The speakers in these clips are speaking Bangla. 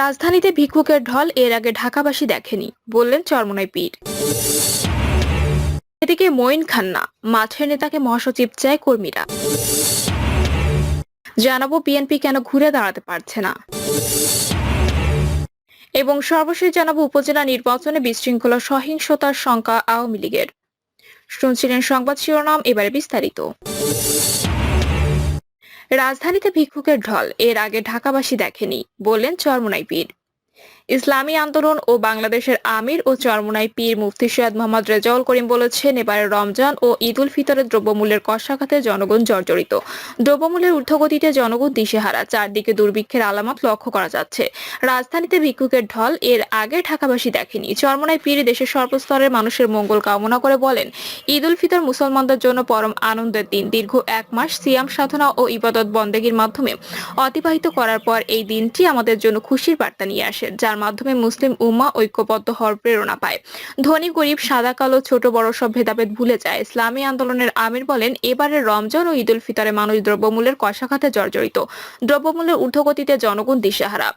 রাজধানীতে ভিক্ষুকের ঢল এর আগে ঢাকাবাসী দেখেনি, বললেন চরমনাই পীর। এদিকে মঈন খান্না, মাঠের নেতাকে মহাসচিব চায় কর্মীরা। জানাব বিএনপি কেন ঘুরে দাঁড়াতে পারছে না। এবং সর্বশেষ জানাব উপজেলা নির্বাচনে বিশৃঙ্খলা, সহিংসতার শঙ্কা আওয়ামী লীগের। শুনছিলেন সংবাদ শিরোনাম, এবারে বিস্তারিত। রাজধানীতে ভিক্ষুকের ঢল। এর আগে ঢাকাবাসী দেখেনি বললেন চরমনাই পীর। ইসলামী আন্দোলন ও বাংলাদেশের আমির ও চরমনাই পীর মুফতি সৈয়দ মোহাম্মদ রেজাউল করিম বলেছেন এবারে রমজান ও ঈদ উল ফিতরের দ্রব্যমূল্যের কষাঘাতে জনগণ জর্জরিত। দ্রব্যমূল্যের ঊর্ধ্বগতিতে জনগণ দিশেহারা, চারদিকে দুর্ভিক্ষের আলামত লক্ষ্য করা যাচ্ছে। রাজধানীতে ভিক্ষুকের ঢল এর আগে ঢাকাবাসী দেখেনি। চরমনাই পীর দেশের সর্বস্তরের মানুষের মঙ্গল কামনা করে বলেন, ঈদ উল ফিতর মুসলমানদের জন্য পরম আনন্দের দিন। দীর্ঘ এক মাস সিয়াম সাধনা ও ইবাদত বন্দেগীর মাধ্যমে অতিবাহিত করার পর এই দিনটি আমাদের জন্য খুশির বার্তা নিয়ে আসে, যার মাধ্যমে মুসলিম উম্মা ঐক্যবদ্ধ হওয়ার প্রেরণা পায়। ধনী, গরিব, সাদা, কালো, ছোট, বড় সব ভেদাভেদ ভুলে যায়। ইসলামী আন্দোলনের আমির বলেন, এবারের রমজান ও ঈদ উল ফিতরে মানুষ দ্রব্যমূল্যের কষাঘাতে জর্জরিত। দ্রব্যমূল্যের ঊর্ধ্বগতিতে জনগণ দিশেহারা।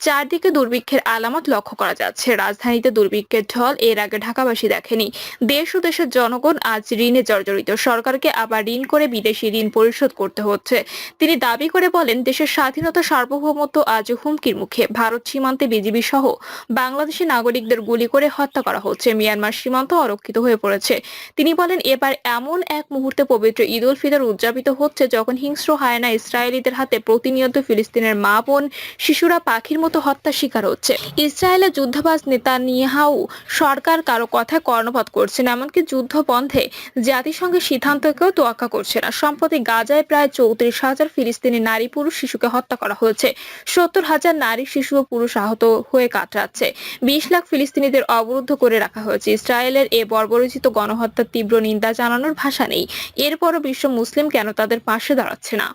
চারদিকে দুর্ভিক্ষের আলামত লক্ষ্য করা যাচ্ছে। রাজধানীতে দুর্ভিক্ষের ঢল এর আগে ঢাকাবাসী দেখেনি। দেশ ও দেশের জনগণ আজ ঋণে জর্জরিত। সরকারকে আবার ঋণ করে বিদেশি ঋণ পরিশোধ করতে হচ্ছে। তিনি দাবি করে বলেন, দেশের স্বাধীনতা সার্বভৌমত্ব আজ হুমকির মুখে। ভারত সীমান্তে বিজিবি সহ বাংলাদেশি নাগরিকদের গুলি করে হত্যা করা হচ্ছে। মিয়ানমার সীমান্ত অরক্ষিত হয়ে পড়েছে। তিনি বলেন, এবার এমন এক মুহূর্তে পবিত্র ঈদ উল ফিতর উদযাপিত হচ্ছে যখন হিংস্র হায়না ইসরায়েলিদের হাতে প্রতিনিয়ত ফিলিস্তিনের মা বোন, শিশুরা পাখির মতো হত্যার শিকার হচ্ছে। ইসরায়েলের যুদ্ধবাজ নেতা নিহাউ সরকার কারও কথায় কর্ণপাত করছে না এমনকি যুদ্ধ বন্ধে জাতিসংঘের সিদ্ধান্তকেও তোয়াক্কা করছে না। সম্প্রতি গাজায় প্রায় চৌত্রিশ হাজার ফিলিস্তিনি নারী পুরুষ শিশুকে হত্যা করা হয়েছে। সত্তর হাজার নারী, শিশু ও পুরুষ আহত হয়ে কাটাচ্ছে বিশ লাখ ফিলিস্তিনিদের অবরুদ্ধ করে রাখা হয়েছে। ইসরায়েলের এ বর্বরচিত গণহত্যার তীব্র নিন্দা জানানোর ভাষা নেই। এরপরও বিশ্ব মুসলিম কেন তাদের পাশে দাঁড়াচ্ছে না?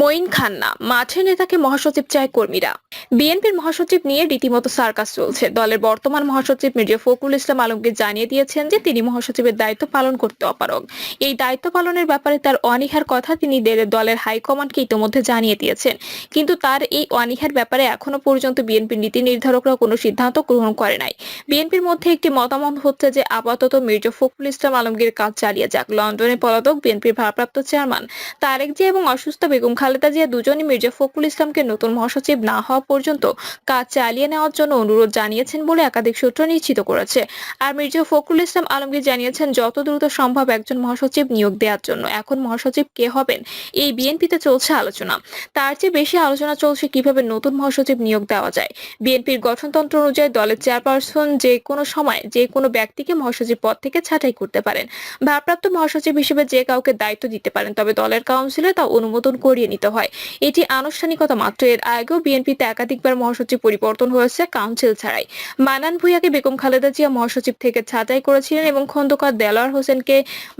মঈন খান্না মাঠে নেতাকে মহাসচিব চায় কর্মীরা। বিএনপির মহাসচিব নিয়ে রীতিমতো সার্কাস চলছে। দলের বর্তমান মহাসচিব মির্জা ফখরুল ইসলাম আলমগীর জানিয়ে দিয়েছেন যে তিনি মহাসচিবের দায়িত্ব পালন করতে অপারগ। এই দায়িত্ব পালনের ব্যাপারে তার অনীহার কথা তিনি দলের হাইকমান্ডকে ইতোমধ্যে জানিয়ে দিয়েছেন। কিন্তু তার এই অনীহার ব্যাপারে এখনও পর্যন্ত বিএনপির নীতি নির্ধারকরা কোনো সিদ্ধান্ত গ্রহণ করে নাই। বিএনপির মধ্যে একটি মতামত হচ্ছে যে আপাতত মির্জা ফখরুল ইসলাম আলমগীর কাজ চালিয়ে যাক। লন্ডনে পলাতক বিএনপির ভারপ্রাপ্ত চেয়ারম্যান তারেক জিয়া এবং অসুস্থ বেগম খালেদা জিয়া দুজনই মির্জা ফখরুল ইসলামকে নতুন মহাসচিব না হওয়া পর্যন্ত কাজ চালিয়ে নেওয়ার জন্য অনুরোধ জানিয়েছেন বলে একাধিক সূত্র নিশ্চিত করেছে। আর মির্জা ফখরুল ইসলাম আলমগীর জানিয়েছেন, যত দ্রুত সম্ভব একজন মহাসচিব নিয়োগ দেওয়ার জন্য। এখন মহাসচিব কে হবেন, এই বিএনপিতে চলছে আলোচনা। তার চেয়ে বেশি আলোচনা চলছে কীভাবে নতুন মহাসচিব নিয়োগ দেওয়া যায়। বিএনপির গঠনতন্ত্র অনুযায়ী দলের চেয়ারপারসন যে কোনো সময় যে কোনো ব্যক্তিকে মহাসচিব পদ থেকে ছাঁটাই করতে পারেন। ভারপ্রাপ্ত মহাসচিব হিসেবে যে কাউকে দায়িত্ব দিতে পারেন, তবে দলের কাউন্সিলে তা অনুমোদন করিয়ে নিতে হয়। এটি আনুষ্ঠানিকতা মাত্র এর আগেও বিএনপিতে একাধিকবার মহাসচিব পরিবর্তন হয়েছে কাউন্সিল ছাড়াই। মানান ভুইয়াকে বেগম খালেদা জিয়া মহাসচিব থেকে ছাঁটাই করেছিলেন এবং খন্দকার দেলোয়ার হোসেনকে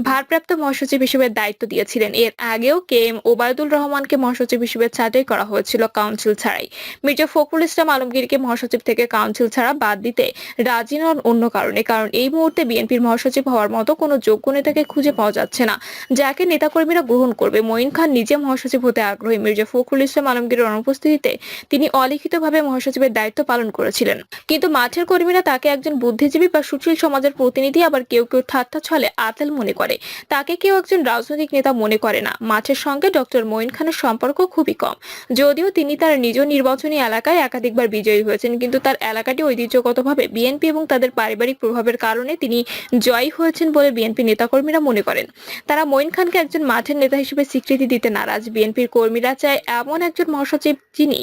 ভারপ্রাপ্ত মহাসচিব হিসেবে দায়িত্ব দিয়েছিলেন। এর আগেও কে এম ওবায়দুল রহমানকে মহাসচিব হিসেবে ছাঁটাই করা হয়েছিল কাউন্সিল ছাড়াই। মির্জা ফখরুল ইসলাম আলমগীরকে মহাসচিব থেকে কাউন্সিল ছাড়া বাদ দিতে রাজি নন অন্য কারণে, কারণ এই মুহূর্তে বিএনপির মহাসচিব হওয়ার মতো কোনো যোগ্য নেতাকে খুঁজে পাওয়া যাচ্ছে না, যাকে নেতাকর্মীরা গ্রহণ করবে। মঈন খান নিজে মহাসচিব হতে আগ্রহী মির্জা ফখরুল ইসলাম আলমগীরের অনুপস্থিতিতে তিনি অলিখিতভাবে মহাসচিবের দায়িত্ব পালন করেছিলেন। কিন্তু মাঠের কর্মীরা তাকে একজন বুদ্ধিজীবী বা সুশীল সমাজের প্রতিনিধি আবার কেউ কেউ ঠাট্টা ছলে আতেল মনে করে। তাকে কেউ একজন রাজনৈতিক নেতা মনে করে না। মাঠের সঙ্গে ডক্টর মঈন খানের সম্পর্ক খুবই কম। যদিও তিনি তার নিজ নির্বাচনী এলাকায় একাধিকবার বিজয়ী হয়েছেন, কিন্তু তার এলাকাটি ঐতিহ্যগতভাবে বিএনপি এবং তাদের পারিবারিক প্রভাবের কারণে তিনি জয়ী হয়েছেন বলে বিএনপি নেতাকর্মীরা মনে করেন। তারা মঈন খানকে একজন মাঠের নেতা হিসেবে স্বীকৃতি দিতে নারাজ। বিএনপির কর্মীরা চায় এমন একজন মহাসচিব যিনি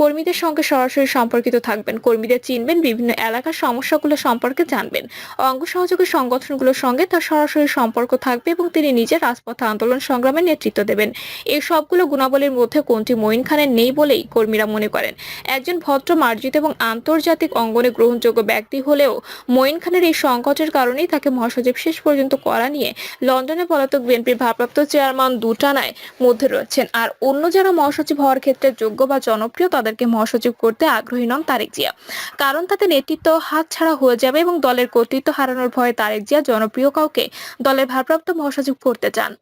কর্মীদের সঙ্গে সরাসরি সম্পর্কিত থাকবেন। কর্মীদের চিনবেন বিভিন্ন এলাকার সমস্যাগুলো সম্পর্কে জানবেন। অঙ্গ সহযোগী সংগঠনগুলোর সঙ্গে তার সরাসরি সম্পর্ক থাকবে এবং তিনি নিজে রাজপথ আন্দোলন সংগ্রামে নেতৃত্ব দেবেন। এই সবগুলো গুণাবলীর মধ্যে কোনটি মঈন খানের নেই বলেই কর্মীরা মনে করেন। একজন ভদ্র, মার্জিত এবং আন্তর্জাতিক অঙ্গনে গ্রহণযোগ্য ব্যক্তি হলেও মঈন খানের এই সংকটের কারণেই তাকে মহাসচিব শেষ পর্যন্ত করা নিয়ে লন্ডনে পলাতক বিএনপির ভারপ্রাপ্ত চেয়ারম্যান দুটানায় মধ্যে রয়েছেন। আর অন্য যারা মহাসচিব হওয়ার ক্ষেত্রে যোগ্য বা জনপ্রিয়, তাদেরকে মহাসচিব করতে আগ্রহী নন তারেক জিয়া। কারণ তাতে নেতৃত্ব হাতছাড়া হয়ে যাবে এবং দলের কর্তৃত্ব হারানোর ভয়ে তারেক জিয়া জনপ্রিয় কাউকে দলের ভারপ্রাপ্ত মহাসচিব করতে চান।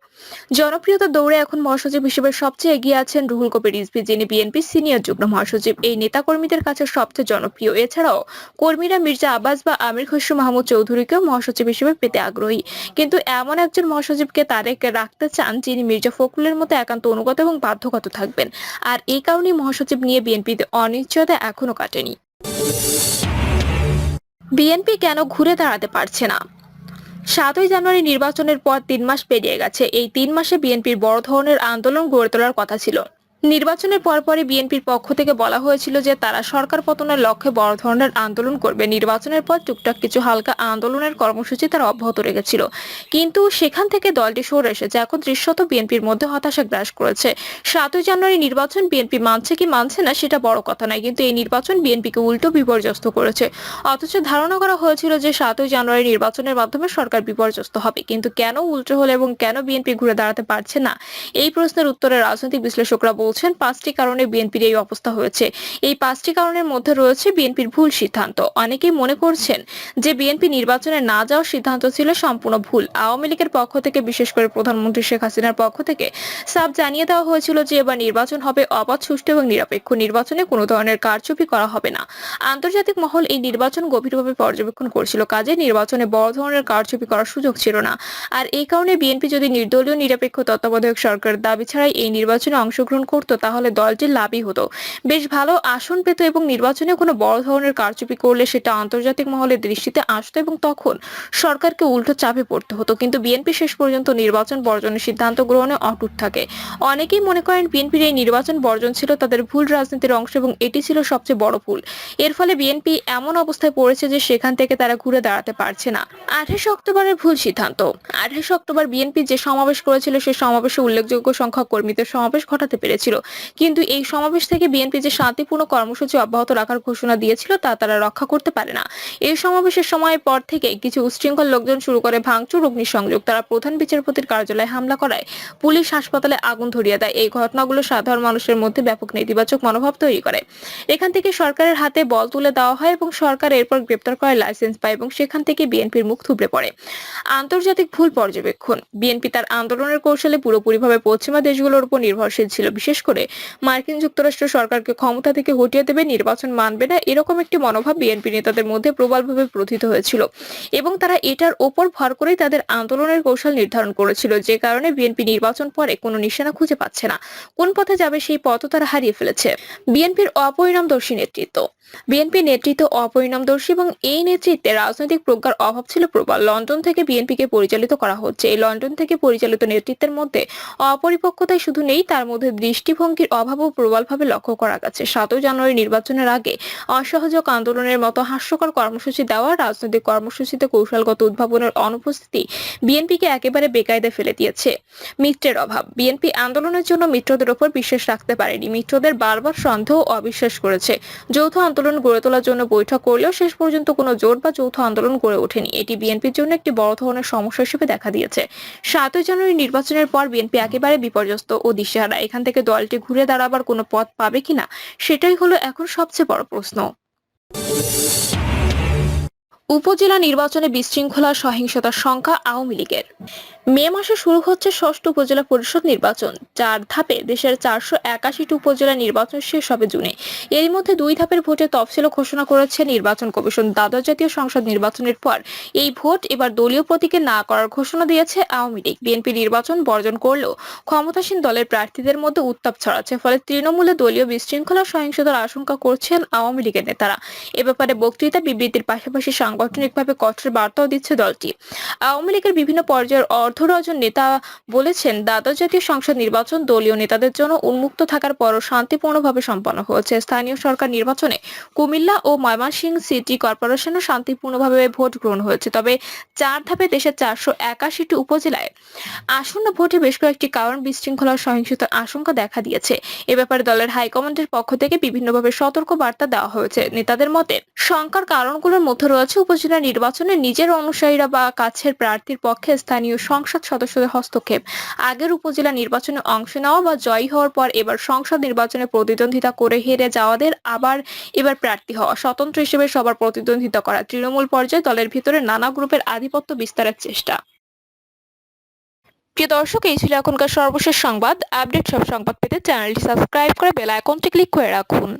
জনপ্রিয়তা দৌড়ে এখন মহাসচিব হিসেবে সবচেয়ে এগিয়ে আছেন রুহুল কবির রিজভী যিনি বিএনপি সিনিয়র যুগ্ম মহাসচিব। এই নেতাকর্মীদের কাছে সবচেয়ে জনপ্রিয়। এছাড়াও কর্মীরা মির্জা আব্বাস বা আমির খসরু মাহমুদ চৌধুরীকেও মহাসচিব হিসেবে পেতে আগ্রহী। কিন্তু এমন একজন মহাসচিবকে তারেক রাখতে চান, যিনি মির্জা ফখরুলের মতো একান্ত অনুগত এবং বাধ্যগত থাকবেন। আর এই কারণেই মহাসচিব নিয়ে বিএনপিতে অনিশ্চয়তা এখনও কাটেনি। বিএনপি কেন ঘুরে দাঁড়াতে পারছে না? সাতই জানুয়ারি নির্বাচনের পর তিন মাস পেরিয়ে গেছে। এই তিন মাসে বিএনপির বড় ধরনের আন্দোলন গড়ে তোলার কথা ছিল। নির্বাচনের পরপরই বিএনপির পক্ষ থেকে বলা হয়েছিল যে তারা সরকার পতনের লক্ষ্যে বড় ধরনের আন্দোলন করবে। নির্বাচনের পর টুকটাক কিছু হালকা আন্দোলনের কর্মসূচি তারা অব্যাহত রেখেছিল। কিন্তু সেখান থেকে দলটি সরে এসেছে। এখন দৃশ্যত বিএনপির মধ্যে হতাশা গ্রাস করেছে। সাতই জানুয়ারি নির্বাচন বিএনপি মানছে কি মানছে না সেটা বড় কথা নয়, কিন্তু এই নির্বাচন বিএনপিকে উল্টো বিপর্যস্ত করেছে। অথচ ধারণা করা হয়েছিল যে সাতই জানুয়ারি নির্বাচনের মাধ্যমে সরকার বিপর্যস্ত হবে। কিন্তু কেন উল্টো হলো এবং কেন বিএনপি ঘুরে দাঁড়াতে পারছে না? এই প্রশ্নের উত্তরে রাজনৈতিক বিশ্লেষকরা বলছেন, পাঁচটি কারণে বিএনপির এই অবস্থা হয়েছে। এই পাঁচটি কারণের মধ্যে রয়েছে বিএনপির ভুল সিদ্ধান্ত। অনেকেই মনে করছেন যে বিএনপি নির্বাচনে না যাওয়ার সিদ্ধান্ত ছিল সম্পূর্ণ ভুল। আওয়ামী লীগের পক্ষ থেকে, বিশেষ করে প্রধানমন্ত্রী শেখ হাসিনার পক্ষ থেকে, সাফ জানিয়ে দেওয়া হয়েছিল যে এবার নির্বাচন হবে অবাধ, সুষ্ঠু এবং নিরপেক্ষ। নির্বাচনে কোনো ধরনের কারচুপি করা হবে না। আন্তর্জাতিক মহল এই নির্বাচন গভীরভাবে পর্যবেক্ষণ করছিল। কাজে নির্বাচনে বড় ধরনের কারচুপি করার সুযোগ ছিল না। আর এই কারণে বিএনপি যদি নির্দলীয়, নিরপেক্ষ তত্ত্বাবধায়ক সরকারের দাবি ছাড়াই এই নির্বাচনে অংশগ্রহণ করত তাহলে দলটির লাভই হতো। বেশ ভালো আসন পেত এবং নির্বাচনে কোনো বড় ধরনের কারচুপি করলে সেটা আন্তর্জাতিক মহলের দৃষ্টিতে আসতো এবং তখন সরকারকে উল্টো চাপে পড়তে হতো। কিন্তু বিএনপি শেষ পর্যন্ত নির্বাচন বর্জনের সিদ্ধান্ত গ্রহণে অটুট থাকে। অনেকেই মনে করেন বিএনপির এই নির্বাচন বর্জন ছিল তাদের ভুল রাজনীতির অংশ এবং এটি ছিল সবচেয়ে বড় ভুল। এর ফলে বিএনপি এমন অবস্থায় পড়েছে যে সেখান থেকে তারা ঘুরে দাঁড়াতে পারছে না। আঠাশে অক্টোবরের ভুল সিদ্ধান্ত। আঠাশে অক্টোবর বিএনপি যে সমাবেশ করেছিল সেই সমাবেশে উল্লেখযোগ্য সংখ্যক কর্মীদের সমাবেশ ঘটাতে পেরেছিল কিন্তু এই সমাবেশ থেকে বিএনপি যে শান্তিপূর্ণ কর্মসূচি অব্যাহত রাখার ঘোষণা দিয়েছিল তা তারা রক্ষা করতে পারে না। এই সমাবেশের সময় পর থেকে কিছু উচ্ছৃঙ্খল লোকজন শুরু করে ভাঙচুর অগ্নিসংযোগ তারা প্রধান বিচারপতির কার্যালয়ে হামলা করায়। পুলিশ হাসপাতালে আগুন ধরিয়ে দেয়। এই ঘটনাগুলো সাধারণ মানুষের মধ্যে ব্যাপক নেতিবাচক মনোভাব তৈরি করে। এখান থেকে সরকারের হাতে বল তুলে দেওয়া হয় এবং সরকার এরপর গ্রেপ্তার করে লাইসেন্স পায় এবং সেখান থেকে বিএনপির মুখ থুবড়ে পড়ে। আন্তর্জাতিক ভুল পর্যবেক্ষণ। বিএনপি তার আন্দোলনের কৌশলে পুরোপুরিভাবে পশ্চিমা দেশগুলোর উপর নির্ভরশীল ছিল। বিশেষ করে মার্কিন যুক্তরাষ্ট্র সরকারকে ক্ষমতা থেকে হটিয়ে দেবে, নির্বাচন মানবে না, এরকম একটি মনোভাব বিএনপি নেতাদের মধ্যে প্রবলভাবে প্রথিত হয়েছিল। এবং তারা এটার ওপর ভর করেই তাদের আন্দোলনের কৌশল নির্ধারণ করেছিল, যে কারণে বিএনপি নির্বাচন পরে কোনো নিশানা খুঁজে পাচ্ছে না। কোন পথে যাবে সেই পথও তারা হারিয়ে ফেলেছে। বিএনপির অপরিণামদর্শী নেতৃত্ব। বিএনপি নেতৃত্ব অপরিণামদর্শী এবং এই নেতৃত্বে রাজনৈতিক প্রজ্ঞার অভাব ছিল প্রবল। লন্ডন থেকে বিএনপিকে পরিচালিত করা হচ্ছে। এই লন্ডন থেকে পরিচালিত নেতৃত্বের মধ্যে অপরিপক্কতাই শুধু নেই, তার মধ্যে দৃষ্টিভঙ্গির অভাবও প্রবলভাবে লক্ষ্য করা গেছে। সাতই জানুয়ারি নির্বাচনের আগে অসহযোগ আন্দোলনের মতো হাস্যকর কর্মসূচি দেওয়া, রাজনৈতিক কর্মসূচিতে কৌশলগত উদ্ভাবনের অনুপস্থিতি বিএনপিকে একেবারে বেকায়দে ফেলে দিয়েছে। মিত্রের অভাব, বিএনপি আন্দোলনের জন্য মিত্রদের ওপর বিশ্বাস রাখতে পারেনি। মিত্রদের বারবার সন্দেহ অবিশ্বাস করেছে। যৌথ আন্দোলন গড়ে তোলার জন্য বৈঠক করলেও শেষ পর্যন্ত কোনো জোট বা যৌথ আন্দোলন গড়ে ওঠেনি। এটি বিএনপির জন্য একটি বড় ধরনের সমস্যা হিসেবে দেখা দিয়েছে। সাতই জানুয়ারি নির্বাচনের পর বিএনপি একেবারে বিপর্যস্ত ও দিশেহারা। এখান থেকে দলটি ঘুরে দাঁড়াবার কোনো পথ পাবে কিনা সেটাই হলো এখন সবচেয়ে বড় প্রশ্ন। উপজেলা নির্বাচনে বিশৃঙ্খলা, সহিংসতার সংখ্যা আওয়ামী লীগের। মে মাসে শুরু হচ্ছে ষষ্ঠ উপজেলা পরিষদ নির্বাচন, চার ধাপে দেশের চারশো একাশিটি উপজেলা নির্বাচন শেষ হবে জুনে। এর মধ্যে দুই ধাপের ভোটে তফসিল ঘোষণা করেছে নির্বাচন কমিশন। দ্বাদশ জাতীয় সংসদ নির্বাচনের পর এই ভোট এবার দলীয় প্রতীকে না করার ঘোষণা দিয়েছে আওয়ামী লীগ। বিএনপি নির্বাচন বর্জন করলেও ক্ষমতাসীন দলের প্রার্থীদের মধ্যে উত্তাপ ছড়াচ্ছে, ফলে তৃণমূলে দলীয় বিশৃঙ্খলা, সহিংসতার আশঙ্কা করছেন আওয়ামী লীগের নেতারা। এ ব্যাপারে বক্তৃতা বিবৃতির পাশাপাশি সাংগঠনিকভাবে কঠোর বার্তাও দিচ্ছে দলটি। আওয়ামী লীগের বিভিন্ন পর্যায়ের অর্ধ ডজন নেতা বলেছেন, দ্বাদশ জাতীয় সংসদ নির্বাচন দলীয় নেতাদের জন্য উন্মুক্ত থাকার পরও শান্তিপূর্ণভাবে সম্পন্ন হয়েছে। স্থানীয় সরকার নির্বাচনে কুমিল্লা ও ময়মনসিংহ সিটি কর্পোরেশনও শান্তিপূর্ণভাবে ভোট গ্রহণ হয়েছে। তবে চার ধাপে দেশের চারশো একাশিটি উপজেলায় আসন্ন ভোটে বেশ কয়েকটি কারণ বিশৃঙ্খলা সহিংসতার আশঙ্কা দেখা দিয়েছে। এ ব্যাপারে দলের হাইকমান্ডের পক্ষ থেকে বিভিন্নভাবে সতর্ক বার্তা দেওয়া হয়েছে। নেতাদের মতে, শঙ্কার কারণগুলোর মধ্যে রয়েছে উপজেলা নির্বাচনে নিজের অনুসারীরা বা কাছের প্রার্থীর পক্ষে স্থানীয় সংসদ সদস্যদের হস্তক্ষেপ। আগের উপজেলা নির্বাচনে অংশ নেওয়া বা জয়ী হওয়ার পর এবার সংসদ নির্বাচনে প্রতিদ্বন্দ্বিতা করে হেরে যাওয়াদের আবার এবার প্রার্থী হওয়া। স্বতন্ত্র হিসেবে সবার প্রতিদ্বন্দ্বিতা করা। তৃণমূল পর্যায়ে দলের ভিতরে নানা গ্রুপের আধিপত্য বিস্তারের চেষ্টা। প্রিয় দর্শক, এই ছিল এখনকার সর্বশেষ সংবাদ। আপডেট সব সংবাদ পেতে চ্যানেলটি সাবস্ক্রাইব করে বেল আইকনটি ক্লিক করে রাখুন।